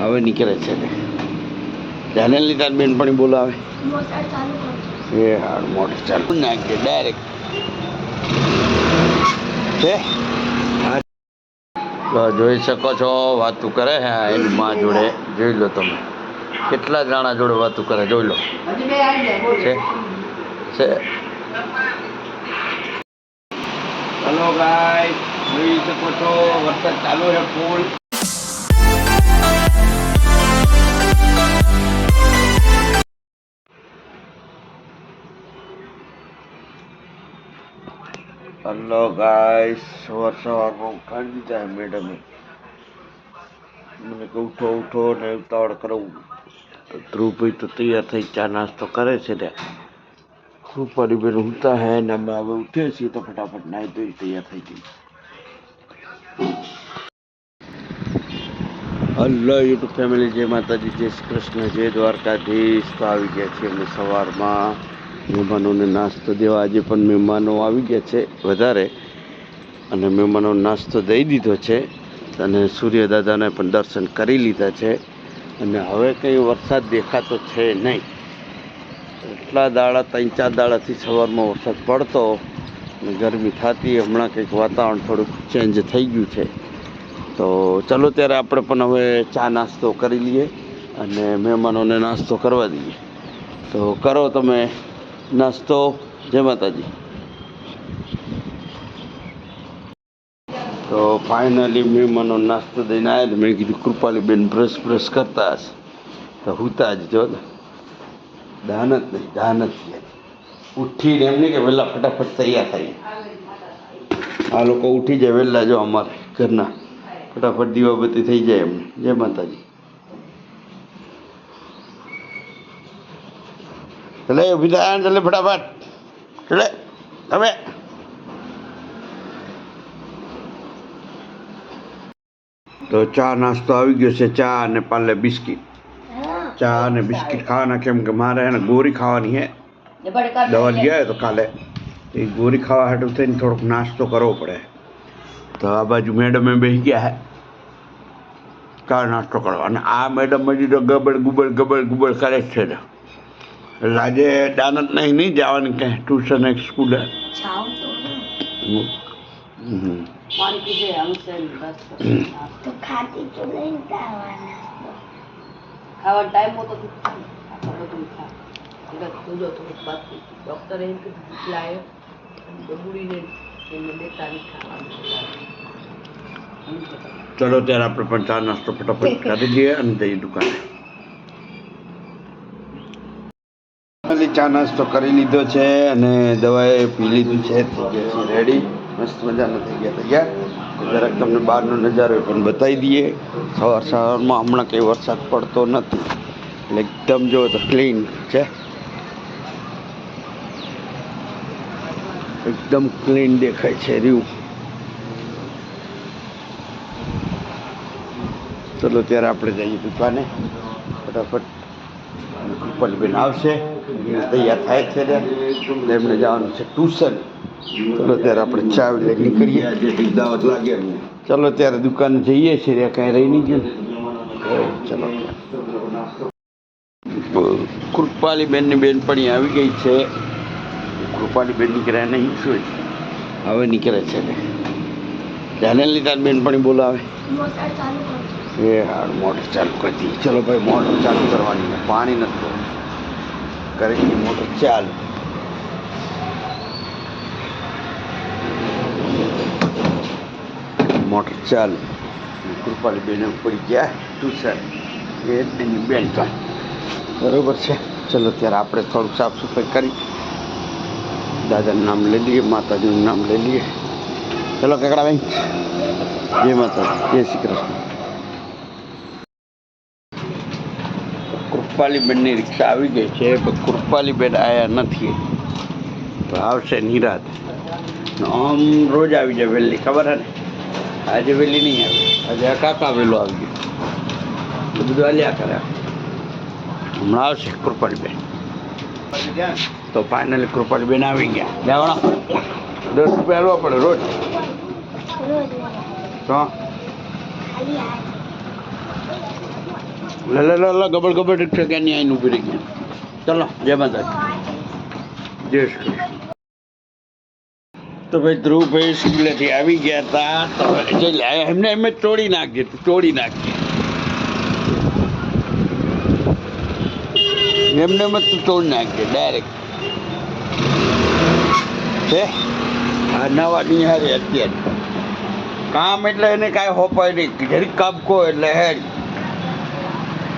હવે નીકળે છે ને. ધ્યાને લીધા બેનપણી બોલાવે. એ હા મોટર ચાલુ નાખજે ડાયરેક્ટ. છે તો જોઈ શકો છો વાતું કરે હે એની માં જોડે. જોઈ લો તમે. કેટલા જાણા જોડે વાતું કરે જોઈ લો. છે? છે? હલો ગાય જોઈ શકો છો વરસાદ ચાલુ છે ફૂલ. હલો ગાઈસ સવાર સવારમાં ઉઠાડી દીધા મેડમે મને કે ઉઠો ઉઠો ને ઉતાવળ કરું. ધ્રુવભાઈ તો તૈયાર થઈ ચા નાસ્તો કરે છે ને. રૂપારી બેન ઉઠતા હે ને અમે હવે ઉઠીએ છીએ તો ફટાફટ નાહી ધોઈ તૈયાર થઈ ગઈ હલો યુટ્યુબ ફેમિલી જય માતાજી, જય શ્રી કૃષ્ણ. જય દ્વારકાધીશ. તો આવી ગયા છીએ અમે સવારમાં. મહેમાનોને નાસ્તો દેવા. આજે પણ મહેમાનો આવી ગયા છે વધારે. અને મહેમાનો નાસ્તો દઈ દીધો છે અને સૂર્યદાદાને પણ દર્શન કરી લીધા છે. અને હવે કંઈ વરસાદ દેખાતો છે નહીં. એટલા દાડા, ત્રણ ચાર દાડાથી સવારમાં વરસાદ પડતો અને ગરમી થતી હમણાં કંઈક વાતાવરણ થોડુંક ચેન્જ થઈ ગયું છે. તો ચલો ત્યારે આપણે પણ હવે ચા નાસ્તો કરી લઈએ અને મહેમાનોને નાસ્તો કરવા દઈએ. તો કરો તમે નાસ્તો. જય માતાજી. તો ફાઇનલી મહેમાનો નાસ્તો દઈને આવ્યા તો મેં કીધું કૃપાલીબેન બ્રશ બ્રશ કરતા હશે. તો હુતા જ જો દાનત નહીં, દાન જ નહીં ઉઠીને એમ નહીં કે વહેલા ફટાફટ તૈયાર થાય આ લોકો ઉઠી જાય વહેલા જો અમારે ઘરના. ફટાફટ દીવાબત્તી થઈ જાય એમને જય માતાજી. ચલે ઊભી થાય ચલે ફટાફટ. ચલે હવે તો ચા નાસ્તો આવી ગયો છે, ચા અને પાલે બિસ્કિટ. ચા અને બિસ્કિટ ખાવાના કેમ કે મારે એને ગોરી ખાવાની હે. દવા ગયા તો કાલે. એ ગોરી ખાવા હાટું થઈને થોડોક નાસ્તો કરવો પડે. તો આ બાજુ મેડમે બેસી ગયા હે. ચા નાસ્તો કરવા અને આ મેડમ હજી તો ગબડ ગુબડ ગબડ ગુબડ કરે જ છે ને. એટલે આજે દાનત નહીં નહીં જવાની ક્યાંય ટ્યુશન એક સ્કૂલે જાઓ તો હમ. હમ. તો ખાતી તો લઈને આવવાના ખાવાનો ટાઈમ હોતો તો બધું ખા એટલે જોજો થોડુંક બાકી ડૉક્ટરે એમ કીધું ભૂખ લાગે અને બબુડીને એમને દેતા નહીં ખાવાનું એમ કહેતા. ચલો ત્યારે આપણે પણ ચા નાસ્તો ફટાફટ કરી દઈએ અને જઈએ દુકાને ચા નાસ્તો કરી લીધો છે અને દવાએ પી લીધું છે. થઈ ગયા છે, રેડી. મસ્ત મજાનો થઈ ગયા, તૈયાર. જરાક તમને બહારનો નજારો પણ બતાવી દઈએ. સવાર સવારમાં હમણાં કંઈ વરસાદ પડતો નથી. એટલે એકદમ જો તો ક્લીન છે. એકદમ ક્લીન દેખાય છે રહ્યું ચલો ત્યારે આપણે જઈએ દુકાને. ફટાફટ. કૃપાલીબેન આવશે. તૈયાર થાય છે ને? એમને જવાનું છે ટ્યુશન. ચલો ત્યારે આપણે ચા લઈ કરીએ. ચલો ત્યારે દુકાન જઈએ છીએ કાંઈ રહી નહીં ગયું. ચલો. કૃપાલી બેનની બેનપણી આવી ગઈ છે. કૃપાલીબેન નીકળ્યા નહીં શું છે? હવે નીકળે છે ને. ધ્યાને લીધા બેનપણી બોલાવે. એ હાડ મોટર ચાલુ કરી દીધી ચલો ભાઈ મોટર ચાલુ કરવાની પાણી નથી. ભરવું. કરી દી મોટર ચાલુ મોટર ચાલુ કૃપાલી બેન પડી ગયા ટ્યુશન એ એની બેન બરોબર છે ચલો ત્યારે આપણે થોડુંક સાફ સફાઈ કરી દાદાનું નામ લઈ લઈએ માતાજીનું નામ લઈ લઈએ ચલો કકડા ભાઈ જય માતા જય શ્રી કૃષ્ણ કૃપાલીબેનની રિક્ષા આવી ગઈ છે પણ કૃપાલીબેન આવ્યા નથી. તો આવશે નિરાત. આમ રોજ આવી જાય વહેલી ખબર હે ને? આજે વહેલી નહીં આવી. આજે આ કાકા વહેલો આવી ગયો. બધું હાલ્યા કરે. હમણાં આવશે કૃપાલીબેન. તો ફાઇનલી કૃપાલીબેન આવી ગયા. લેવાના દસ રૂપિયા હાલવા પડે રોજ. રોજ. તો? ખાલી આજે લે લે લે લે, ગબડ ગબડ રિક્ષા ક્યાં નહીં આવીને ઊભી રહી ગયા ચલો, જય માતા જય શ્રી. તો ભાઈ ધ્રુવભાઈ સ્કૂલેથી આવી ગયા હતા, તો એમને એમ જ તોડી નાખજે ચોડી નાખજે એમને એમ તું તોડી નાખજે ડાયરેક્ટ છે આ નવા નિહારી અત્યારે. કામ એટલે એને કાંઈ હોપાય નહીં. જરી કાપકો એટલે હેડ.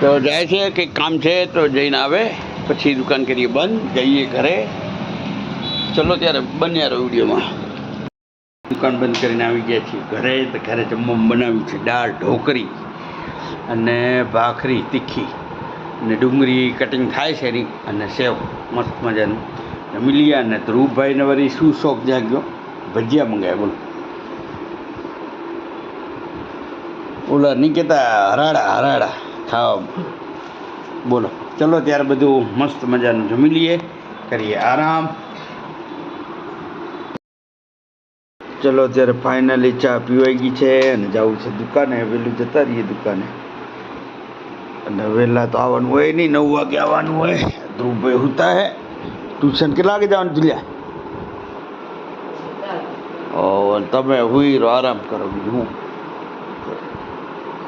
તો જાય છે, કંઈક કામ છે તો જઈને આવે, પછી દુકાન કરીએ બંધ, જઈએ ઘરે. ચલો ત્યારે બન્યા રહો વિડીયોમાં. દુકાન બંધ કરીને આવી ગયા છીએ ઘરે, તો ઘરે જમવામાં બનાવ્યું છે, દાળ ઢોકરી અને ભાખરી, તીખી અને ડુંગળી કટિંગ થાય છે એની અને સેવ, મસ્ત મજાનું. જમી અને ધ્રુવભાઈને વળી શું શોખ જાગ્યો? ભજીયા મંગાવ્યા, બોલો. ઓલા નહીં કહેતા હરાડા હરાડા ખાવા બોલો. ચલો ત્યારે બધું મસ્ત મજાનું જમી લઈએ કરીએ આરામ. ચલો અત્યારે ફાઇનલી ચા પીવાઈ ગઈ છે અને જવું છે દુકાને. વહેલું જતા રહીએ દુકાને. અને વહેલા તો આવવાનું હોય નહીં નવ વાગે આવવાનું હોય. ધ્રુવભાઈ હુતા હે. ટ્યુશન કેટલા વાગે જવાનું તુલ્યા ઓ તમે હુઈ આરામ કરો બીજું હું?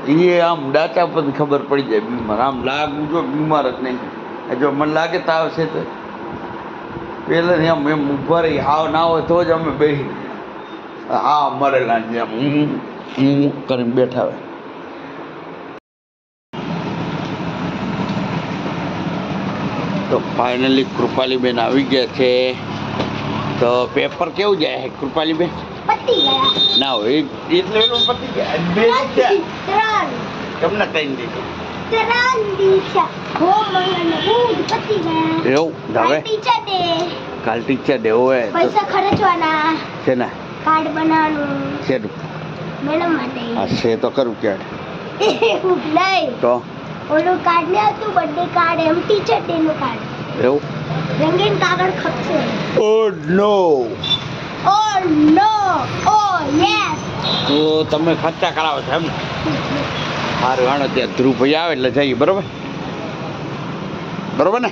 એ આમ ડાચા પર ખબર પડી જાય બીમાર. આમ લાગવું જો બીમાર જ નહીં. જો મને લાગે તાવ છે તો પહેલાંથી આમ એમ ઊભા રહી, હાવ ના હોય તો જ અમે બેસી હા, મરેલા છે આમ હું હું કરીને બેઠા હોય. તો ફાઇનલી કૃપાલીબેન આવી ગયા છે. તો પેપર કેવું જાય કૃપાલીબેન? પતી ગયા. ના હોય એટલે એનું પતી ગયા. બે ત્રણ. તમને ત્રણ દીધું. ત્રણ દિવસ હો મંગળ બુધ પતી ગયા. એવું? હવે? Teacher day. કાલ ટીચર ડે હોય તો? પૈસા ખર્ચવાના. છે કાર્ડ બનાવવાનું. છે મેડમ માટે. આ છે તો ખરું ક્યારે? એવું નહીં. તો? ઓલું કાર્ડ ને હતું બર્થડે કાર્ડ એમ ટીચર ડે નું કાર્ડ. એવું? રંગીન કાગળ ખપશે. ઓ નો ઓ નો ઓ યસ તો તમે ખર્ચા કરાવો છો એમ સારું હાણો ત્યાં ધ્રુવભાઈ આવે એટલે જઈએ, બરોબર? બરોબર ને?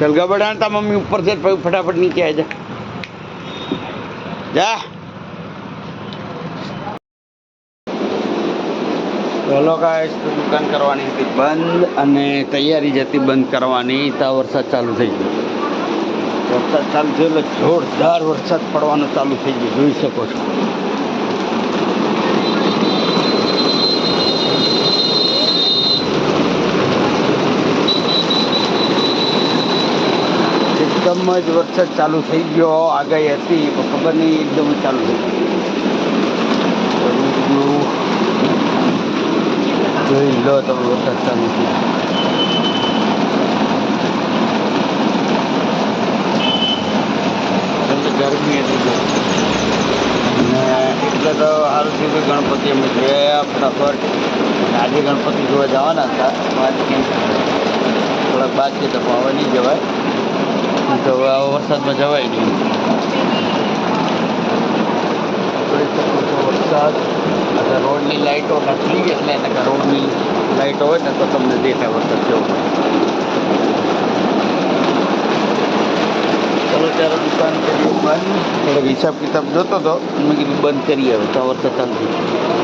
ચાલ ગબડ આણતા મમ્મી ઉપર છે ફટાફટ નીચે આવી જા. જા. ચલો ગાઈસ તો દુકાન કરવાની હતી બંધ અને તૈયારી જતી બંધ કરવાની. તા વરસાદ ચાલુ થઈ ગયો વરસાદ ચાલુ થયો એટલે જોરદાર વરસાદ પડવાનો ચાલુ થઈ ગયો, જોઈ શકો છો. એકદમ જ વરસાદ ચાલુ થઈ ગયો, આગાહી હતી, પણ ખબર નહીં એકદમ ચાલુ થઈ ગયો. જોઈ લો તમે વરસાદ ચાલુ થઈ ગયો એટલે ગરમી હતી અને એટલે તો કે ગણપતિ અમે જોયા ફટાફટ આજે ગણપતિ જોવા જવાના હતા. થોડાક બાદ છે તો હવે નહીં જવાય. તો હવે આવા વરસાદમાં જવાય નહીં. વરસાદ. અને રોડની લાઇટો નથી એટલે એને રોડની લાઇટો હોય ને તો તમને દેખાય વરસાદ કેવો પડે ચલો ત્યારે દુકાન કરીએ બંધ થોડો હિસાબ કિતાબ જોતો હતો મેં કીધું બંધ કરીએ હવે તો વરસાદ ચાલુ થઈ ગયો.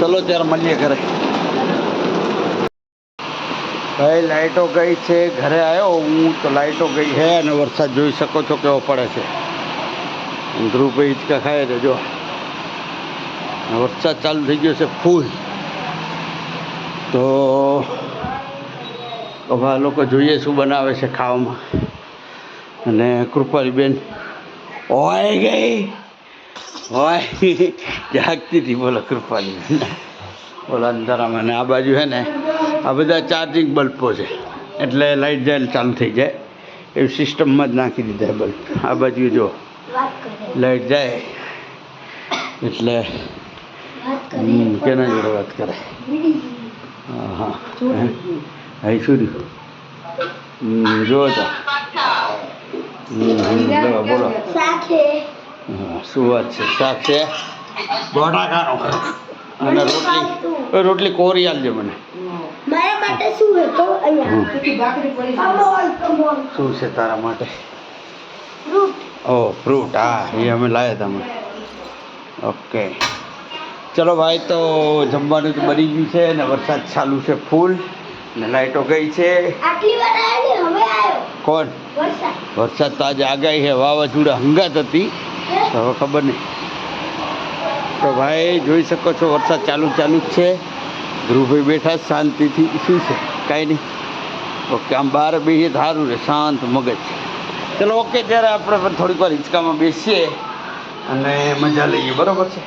ચલો ત્યારે મળીએ ઘરે. ભાઈ લાઇટો ગઈ છે ઘરે આવ્યો હું તો લાઇટો ગઈ છે અને વરસાદ જોઈ શકો છો કેવો પડે છે. ધ્રુવભાઈ હિંચકા ખાય છે જો. વરસાદ ચાલુ થઈ ગયો છે ફૂલ. તો હવે આ લોકો જોઈએ શું બનાવે છે ખાવામાં. અને કૃપાલીબેન હોય ગઈ. હોય. જાગતી હતી. બોલો કૃપાલીબેન. બોલો અંધારામાં. અને આ બાજુ છે ને આ બધા ચાર્જિંગ બલ્બો છે. એટલે લાઇટ જાય ચાલુ થઈ જાય. એવી સિસ્ટમમાં જ નાખી દીધા બલ્બ આ બાજુ જો લાઇટ જાય. એટલે કેના જોડે વાત કરે? હા? હા અહીં હમ, જુઓ તો. બોલો. શું વાત છે? શાક છે બટાકાનો અને રોટલી રોટલી? કોરી આલજો મને. મારા શું છે. કમોલ કમોલ શું છે તારા માટે? ફ્રૂટ. ઓ ફ્રૂટ. હા એ અમે લાવ્યા હતા અમે. ઓકે. ચલો ભાઈ તો જમવાનું તો બની ગયું છે ને વરસાદ ચાલુ છે ફૂલ ને લાઈટો ગઈ છે. આટલી વાર આવ્યો ને? હવે આવ્યો કોણ? વરસાદ. તો આજે આગાહી છે વાવાઝોડા હંગાત હતી. હવે ખબર નહીં. તો ભાઈ જોઈ શકો છો વરસાદ ચાલુ ચાલુ જ છે. ધ્રુવભાઈ બેઠા શાંતિથી. શું છે? કાંઈ નહીં. ઓકે આમ બહાર બેસીએ સારું રહે શાંત મગજ. ચલો ઓકે ત્યારે આપણે પણ થોડીક વાર હિંચકામાં બેસીએ અને મજા લઈએ. બરોબર છે?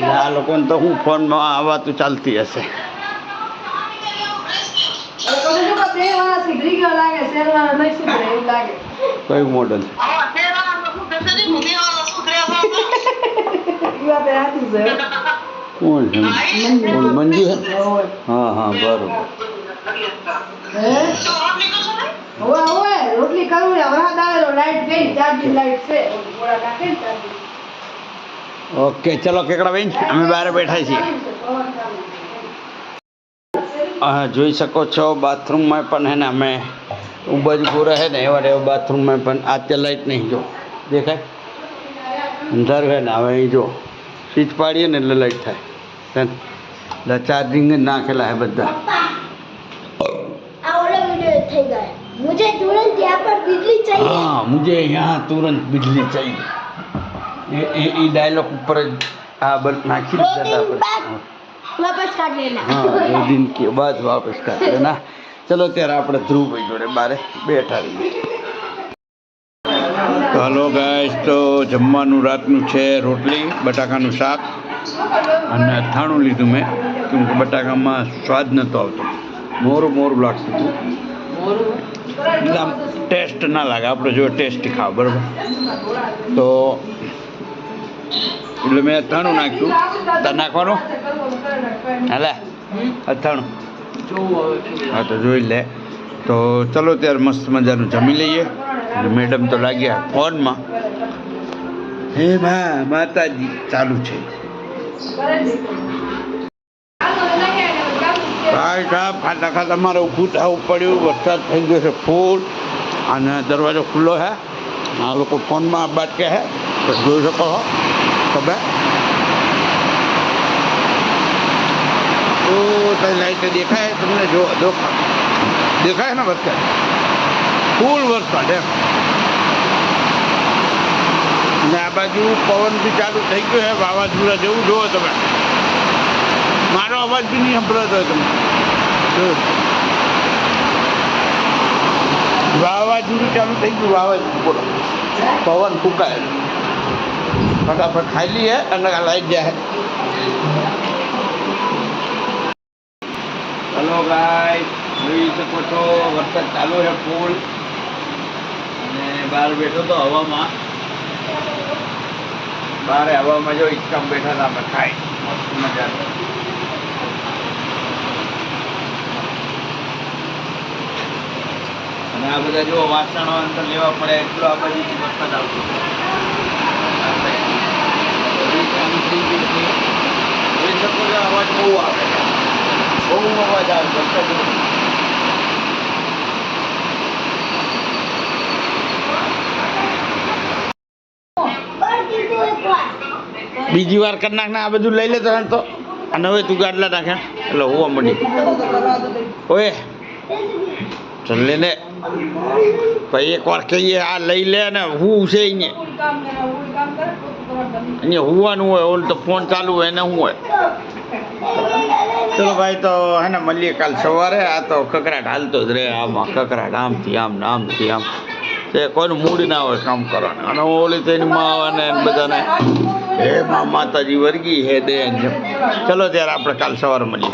આ લોકોને તો હું ફોનમાં આ વાતું ચાલતી હશે એ તો શું કે બે વાળા સુધરી ગયો લાગે શેરવાળા નહીં સુધરે એવું લાગે કયું મોડલ ઈ વાતે સાચું છે કોણ છે? કોણ મંજુ છે હા હા બરોબર. હે હવે હવે રોટલી કરવું ને વરસાદ આવે તો લાઈટ ગઈ ચાર્જિંગ લાઈટ છે ઓલી ગોળા નાખે ને ચાર્જિંગ ઓકે ચલો કેકડા બેન અમે બહાર બેઠા છીએ. હા જોઈ શકો છો બાથરૂમમાં પણ હે ને અમે ઉબજવું રહે ને એવા ને એવા બાથરૂમમાં પણ આ તે લાઈટ નહીં જો દેખાય અંધારું હે ને હવે અહીં જો સ્વિચ પાડીએ ને એટલે લાઈટ થાય હે ને? એટલે ચાર્જિંગ જ નાખેલા હે બધા આ ઓલો वीडियो થઈ गया मुझे तुरंत यहाँ पर बिजली चाहिए हाँ मुझे यहाँ तुरंत बिजली चाहिए ये ये ये डायलॉग ऊपर જ આ બલ નાખી दो દીધા दिन बाद હતા वापस काट लेना હા દો દિન કે બાદ વાપસ કર દેના ચલો ત્યારે આપણે ધ્રુવભાઈ જોડે બારે બેઠા રહીએ તો હલો ગાઈસ તો જમવાનું રાતનું છે રોટલી બટાકાનું શાક અને અથાણું લીધું મેં કેમ કે બટાકામાં સ્વાદ નહોતો આવતો મોરું મોરું લાગતું હતું એટલે આમ ટેસ્ટ ના લાગે આપણે જો ટેસ્ટી ખાવ બરાબર તો એટલે મેં અથાણું નાખ્યું. તાર નાખવાનું? હાલે. અથાણું. હા, તો જોઈ લે. તો ચલો ત્યારે મસ્ત મજાનું જમી લઈએ. મેડમ તો લાગ્યા ફોનમાં. હે મા, માતાજી, ચાલુ છે. ભાઈ સાહેબ, ખાતા ખાતા મારે ઊભું થવું પડ્યું. વરસાદ થઈ ગયો છે ફૂલ. અને દરવાજો ખુલ્લો છે આ લોકો ફોનમાં બાટકે છે તો જોઈ શકો છો ખબર તો તઈ લાઈટ દેખાય તમને જો જો દેખાય ને વરસાદ ફૂલ વરસાદ એમ અને આ બાજુ પવન બી ચાલુ થઈ ગયો છે વાવાઝોડા જેવું જુઓ તમે મારો અવાજ બી નહીં સંભળાતો હોય તમને જો. વાવાઝોડું ચાલુ થઈ ગયું વાવાઝોડું બોલો પવન ફૂંકાય ખાઈ લઈએ અને આ લાઈટ જાય હલો ગાય જોઈ શકો છો વરસાદ ચાલુ છે ફૂલ અને બહાર બેઠો તો હવામાં. બહાર હવામાં જો હિંચકામ બેઠા હતા અમે ખાઈ. મસ્ત મજા અને આ બધા જો વાસણો અંદર લેવા પડે, એટલો આ બધી વરસાદ આવતો નીકળી ગઈ હતી એ ચક્કર અવાજ બહુ આવે. બહુ અવાજ આવે ધક્કા બીજી વાર કરી નાખ આ બધું લઈ લેતો તો અને હવે તું ગાડલા નાખે. એટલે હોવા મળી ઓએ ચાલ લે ને. ભાઈ એક વાર કહીએ, આ લઈ લે ને, હું છે અહીંયા અહીંયા હોવાનું હોય, ઓલ તો ફોન ચાલુ હોય, એને શું હોય? ચલો ભાઈ, તો હે ને, મળીએ કાલ સવારે. આ તો કકરાટ હાલતો જ રહે આમાં. કકરાટ આમથી આમ ને આમથી આમ. તે કોઈનું મૂડ ના હોય કામ કરવાનું. અને ઓલી તેની માં અને બધાને હે, મા માતાજી વર્ગી હે દે ચલો ત્યારે આપણે કાલ સવારે મળીએ.